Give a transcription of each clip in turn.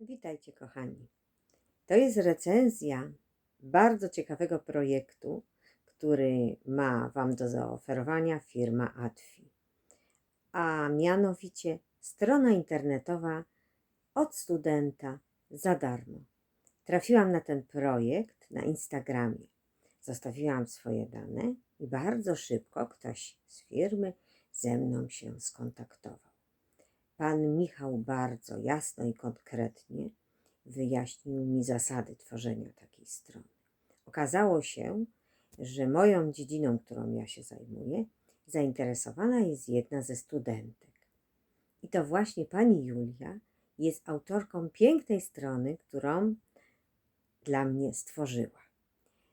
Witajcie, kochani. To jest recenzja bardzo ciekawego projektu, który ma Wam do zaoferowania firma Atfi, a mianowicie strona internetowa od studenta za darmo. Trafiłam na ten projekt na Instagramie. Zostawiłam swoje dane i bardzo szybko ktoś z firmy ze mną się skontaktował. Pan Michał bardzo jasno i konkretnie wyjaśnił mi zasady tworzenia takiej strony. Okazało się, że moją dziedziną, którą ja się zajmuję, zainteresowana jest jedna ze studentek. I to właśnie pani Julia jest autorką pięknej strony, którą dla mnie stworzyła.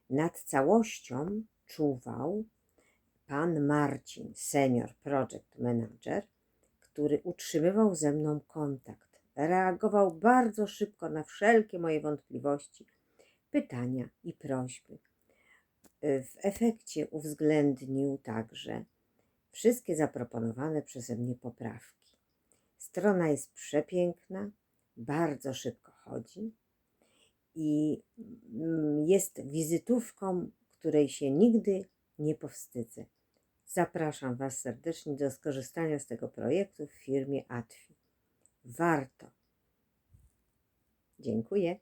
Nad całością czuwał pan Marcin, senior project manager, który utrzymywał ze mną kontakt. Reagował bardzo szybko na wszelkie moje wątpliwości, pytania i prośby. W efekcie uwzględnił także wszystkie zaproponowane przeze mnie poprawki. Strona jest przepiękna, bardzo szybko chodzi i mm, jest wizytówką, której się nigdy nie powstydzę. Zapraszam Was serdecznie do skorzystania z tego projektu w firmie Atfi. Warto. Dziękuję.